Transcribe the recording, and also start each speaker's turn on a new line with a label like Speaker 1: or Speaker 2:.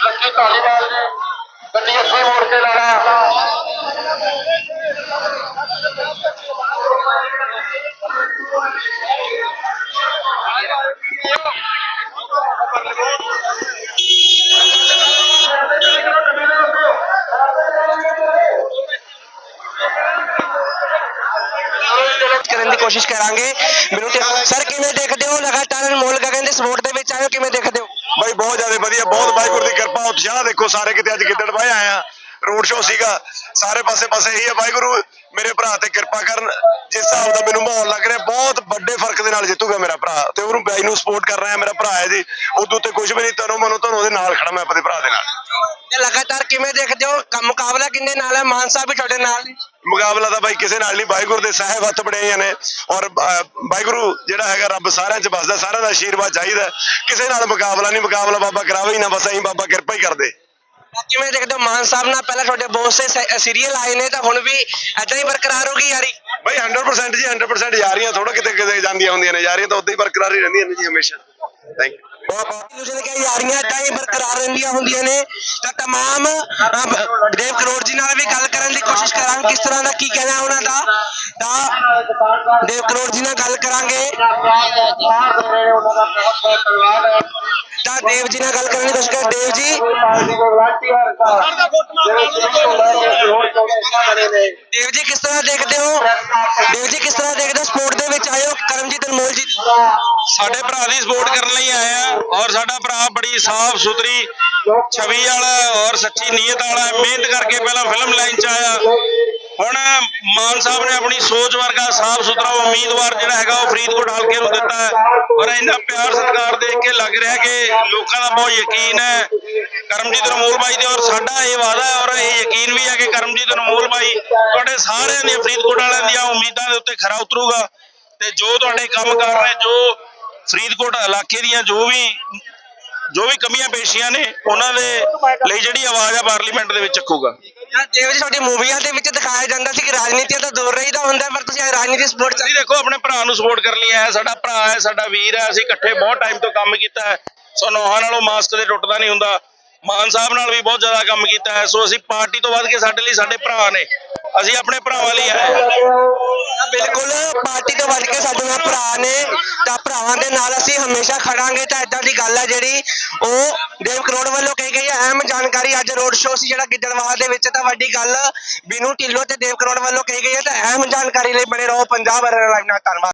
Speaker 1: Lucky Dhaliwal ਜੀ ਗੱਡੀ ਅੱਗੇ ਮੋੜ ਕੇ ਲਾਣਾ
Speaker 2: ਕੋਸ਼ਿਸ਼ ਕਰਾਂਗੇ। ਮੈਨੂੰ ਤੇ ਸਰ ਕਿਵੇਂ ਦੇਖਦੇ ਹੋ? ਲਗਾਤਾਰ ਅਨਮੋਲ ਗਗਨ ਦੇ ਸਪੋਰਟ ਦੇ ਵਿੱਚ ਆਏ ਹੋ ਕਿਵੇਂ ਦੇਖਦੇ ਹੋ?
Speaker 3: ਬਾਈ ਬਹੁਤ ਜ਼ਿਆਦਾ ਵਧੀਆ ਬਹੁਤ ਵਾਹਿਗੁਰੂ ਦੀ ਕਿਰਪਾ। ਉਤਸ਼ਾਹ ਦੇਖੋ ਸਾਰੇ ਕਿਤੇ ਅੱਜ ਗਿੱਦੜ ਬਾਏ ਆਏ ਆ। ਰੋਡ ਸ਼ੋਅ ਸੀਗਾ। ਸਾਰੇ ਪਾਸੇ ਪਾਸੇ ਇਹੀ ਹੈ ਵਾਹਿਗੁਰੂ ਮੇਰੇ ਭਰਾ ਤੇ ਕਿਰਪਾ ਕਰਨ। ਜਿਸ ਹਿਸਾਬ ਦਾ ਮੈਨੂੰ ਮਾਹੌਲ ਲੱਗ ਰਿਹਾ ਬਹੁਤ ਵੱਡੇ ਫ਼ਰਕ ਦੇ ਨਾਲ ਜਿੱਤੂਗਾ ਮੇਰਾ ਭਰਾ। ਤੇ ਉਹਨੂੰ ਬਾਈ ਨੂੰ ਸਪੋਰਟ ਕਰ ਰਿਹਾ ਮੇਰਾ ਭਰਾ ਹੈ ਜੀ। ਉਦੋਂ ਤੇ ਕੁਝ ਵੀ ਨਹੀਂ ਤਨੋਂ ਮਨੋਂ ਤੁਹਾਨੂੰ ਉਹਦੇ ਨਾਲ ਖੜਾ ਮੈਂ ਆਪਣੇ ਭਰਾ ਦੇ ਨਾਲ।
Speaker 2: ਤੇ ਲਗਾਤਾਰ ਕਿਵੇਂ ਦੇਖਦੇ ਹੋ? ਕੰਮ ਮੁਕਾਬਲਾ ਕਿੰਨੇ ਨਾਲ ਹੈ? ਮਾਨ ਸਾਹਿਬ ਵੀ ਤੁਹਾਡੇ ਨਾਲ ਨੇ।
Speaker 3: ਮੁਕਾਬਲਾ ਤਾਂ ਬਾਈ ਕਿਸੇ ਨਾਲ ਨਹੀਂ ਵਾਹਿਗੁਰੂ ਦੇ ਸਾਹਿਬ ਹੱਥ ਬੜਾਈਆਂ ਨੇ। ਔਰ ਵਾਹਿਗੁਰੂ ਜਿਹੜਾ ਹੈਗਾ ਰੱਬ ਸਾਰਿਆਂ 'ਚ ਵੱਸਦਾ ਸਾਰਿਆਂ ਦਾ ਆਸ਼ੀਰਵਾਦ ਚਾਹੀਦਾ ਕਿਸੇ ਨਾਲ ਮੁਕਾਬਲਾ ਨਹੀਂ ਮੁਕਾਬਲਾ ਬਾਬਾ ਕਰਾਵੇ ਹੀ ਨਾ ਬਸ ਅਸੀਂ ਬਾਬਾ ਕਿਰਪਾ ਹੀ ਕਰਦੇ।
Speaker 2: ਕਿਵੇਂ ਦੇਖਦੇ ਹੋ ਮਾਨ ਸਾਹਿਬ ਨਾਲ ਪਹਿਲਾਂ ਤੁਹਾਡੇ ਬਹੁਤ ਸੇ ਸੀਰੀਅਲ ਆਏ ਨੇ ਤਾਂ ਹੁਣ ਵੀ ਏਦਾਂ ਹੀ ਬਰਕਰਾਰ ਹੋਗੀ ਯਾਰੀ?
Speaker 3: ਬਈ 100% ਜੀ 100% ਯਾਰੀਆਂ ਥੋੜਾ ਕਿਤੇ ਕਿਤੇ ਜਾਂਦੀਆਂ ਹੁੰਦੀਆਂ ਨੇ। ਯਾਰੀਆਂ ਤਾਂ ਉਦਾਂ ਹੀ ਬਰਕਰਾਰ ਹੀ ਰਹਿੰਦੀਆਂ ਨੇ ਜੀ ਹਮੇਸ਼ਾ। ਥੈਂਕ ਯੂ
Speaker 2: ਦੂਜੇ ਕਿ ਯਾਰੀਆਂ ਏਦਾਂ ਹੀ ਬਰਕਰਾਰ ਰਹਿੰਦੀਆਂ ਹੁੰਦੀਆਂ ਨੇ। ਤਾਂ ਤਮਾਮ ਦੇਵ ਕਰੋੜ ਜੀ ਨਾਲ ਵੀ ਗੱਲ ਕਰਨ ਦੀ ਕੋਸ਼ਿਸ਼ ਕਰਾਂਗੇ, ਕਿਸ ਤਰ੍ਹਾਂ ਦਾ ਕੀ ਕਹਿਣਾ ਉਹਨਾਂ ਦਾ? ਤਾਂ ਦੇਵ ਕਰੋੜ ਜੀ ਨਾਲ ਗੱਲ ਕਰਾਂਗੇ। ਤਾਂ ਦੇਵ ਜੀ ਨਾਲ ਗੱਲ ਕਰਨ ਦੀ ਕੋਸ਼ਿਸ਼ ਕਰ ਦੇਵ ਜੀ। ਦੇਵ ਜੀ, ਕਿਸ ਤਰ੍ਹਾਂ ਦੇਖਦੇ ਹੋ? ਦੇਵ ਜੀ, ਕਿਸ ਤਰ੍ਹਾਂ ਦੇਖਦੇ ਹੋ ਸਪੋਰਟ ਦੇ ਵਿੱਚ ਆਏ ਹੋ? ਕਰਮਜੀਤ ਅਨਮੋਲ ਜੀ।
Speaker 4: ਸਾਡੇ ਭਰਾ ਦੀ ਸਪੋਰਟ ਕਰਨ ਲਈ ਆਇਆ ਔਰ ਸਾਡਾ ਭਰਾ ਬੜੀ ਸਾਫ਼ ਸੁਥਰੀ ਛਵੀ ਵਾਲਾ ਔਰ ਸੱਚੀ ਨੀਅਤ ਵਾਲਾ, ਮਿਹਨਤ ਕਰਕੇ ਪਹਿਲਾਂ ਫਿਲਮ ਲਾਈਨ ਚ ਆਇਆ। ਹੁਣ ਮਾਨ ਸਾਹਿਬ ਨੇ ਆਪਣੀ ਸੋਚ ਵਰਗਾ ਸਾਫ਼ ਸੁਥਰਾ ਉਮੀਦਵਾਰ ਜਿਹੜਾ ਹੈਗਾ ਉਹ ਫਰੀਦਕੋਟ ਹਲਕੇ ਨੂੰ ਦਿੱਤਾ ਹੈ। ਔਰ ਇੰਨਾ ਪਿਆਰ ਸਤਿਕਾਰ ਦੇਖ ਕੇ ਲੱਗ ਰਿਹਾ ਕਿ ਲੋਕਾਂ ਦਾ ਬਹੁਤ ਯਕੀਨ ਹੈ। ਕਰਮਜੀਤ ਅਨਮੋਲ ਬਾਈ ਦੇ ਔਰ ਸਾਡਾ ਇਹ ਵਾਅਦਾ ਹੈ ਔਰ ਇਹ ਯਕੀਨ ਵੀ ਹੈ ਕਿ ਕਰਮਜੀਤ ਅਨਮੋਲ ਬਾਈ ਤੁਹਾਡੇ ਸਾਰਿਆਂ ਦੀਆਂ ਫਰੀਦਕੋਟ ਵਾਲਿਆਂ ਦੀਆਂ ਉਮੀਦਾਂ ਦੇ ਉੱਤੇ ਖਰਾ ਉਤਰੂਗਾ। ਤੇ ਜੋ ਤੁਹਾਡੇ ਕੰਮ ਕਰ ਰਹੇ ਜੋ ਫਰੀਦਕੋਟ ਇਲਾਕੇ ਦੀਆਂ ਜੋ ਵੀ ਜੋ ਵੀ ਕਮੀਆਂ ਪੇਸ਼ੀਆਂ ਨੇ ਉਹਨਾਂ ਦੇ ਲਈ ਜਿਹੜੀ ਆਵਾਜ਼ ਆ ਪਾਰਲੀਮੈਂਟ ਦੇ ਵਿੱਚ ਚੱਕੂਗਾ।
Speaker 2: ਤਾਂ ਦੇਵ ਜੀ ਤੁਹਾਡੀ ਮੂਵੀਆਂ ਦੇ ਵਿੱਚ ਦਿਖਾਇਆ ਜਾਂਦਾ ਸੀ ਕਿ ਰਾਜਨੀਤੀ ਤੋਂ ਦੂਰ ਰਹੀਦਾ ਹੁੰਦਾ ਹੈ, ਪਰ ਤੁਸੀਂ ਰਾਜਨੀਤੀ ਸਪੋਰਟ
Speaker 4: ਅਸੀਂ ਦੇਖੋ ਆਪਣੇ ਭਰਾ ਨੂੰ ਸਪੋਰਟ ਕਰਨ ਲਈ ਆਏ ਸਾਡਾ ਭਰਾ ਹੈ ਸਾਡਾ ਵੀਰ ਹੈ ਅਸੀਂ ਇਕੱਠੇ ਬਹੁਤ ਟਾਈਮ ਤੋਂ ਕੰਮ ਕੀਤਾ ਹੈ। ਸੋ ਨੌਹਾਂ ਨਾਲੋਂ ਮਾਸਕ ਦੇ ਟੁੱਟਦਾ ਨਹੀਂ ਹੁੰਦਾ। ਮਾਨ ਸਾਹਿਬ ਨਾਲ ਵੀ ਬਹੁਤ ਜ਼ਿਆਦਾ ਕੰਮ ਕੀਤਾ ਹੈ। ਸੋ ਅਸੀਂ ਪਾਰਟੀ ਤੋਂ ਵੱਧ ਕੇ ਸਾਡੇ ਲਈ ਸਾਡੇ ਭਰਾ ਨੇ। ਅਸੀਂ ਆਪਣੇ ਭਰਾਵਾਂ ਲਈ ਆਏ
Speaker 2: ਬਿਲਕੁਲ, ਪਾਰਟੀ ਤੋਂ ਵੱਧ ਕੇ ਸਾਡੇ ਨਾਲ ਭਰਾ ਨੇ, ਤਾਂ ਭਰਾਵਾਂ ਦੇ ਨਾਲ ਅਸੀਂ ਹਮੇਸ਼ਾ ਖੜਾਂਗੇ, ਤਾਂ ਇਦਾਂ ਦੀ ਗੱਲ ਹੈ ਜਿਹੜੀ ਉਹ ਦੇਵ ਕਰੋੜ ਵੱਲੋਂ ਕਹੀ ਗਈ ਹੈ ਅਹਿਮ ਜਾਣਕਾਰੀ ਅੱਜ ਰੋਡ ਸ਼ੋਅ ਸੀ ਜਿਹੜਾ ਗਿੱਦੜਵਾਹ ਦੇ ਵਿੱਚ, ਤਾਂ ਵੱਡੀ ਗੱਲ ਬੀਨੂ ਢਿੱਲੋਂ ਤੇ ਦੇਵ ਕਰੋੜ ਵੱਲੋਂ ਕਹੀ ਗਈ ਹੈ ਤਾਂ ਅਹਿਮ ਜਾਣਕਾਰੀ ਲਈ ਬਣੇ ਰਹੋ ਪੰਜਾਬ ਅਰਨਾ ਲਾਈਵ ਨਾਲ। ਧੰਨਵਾਦ।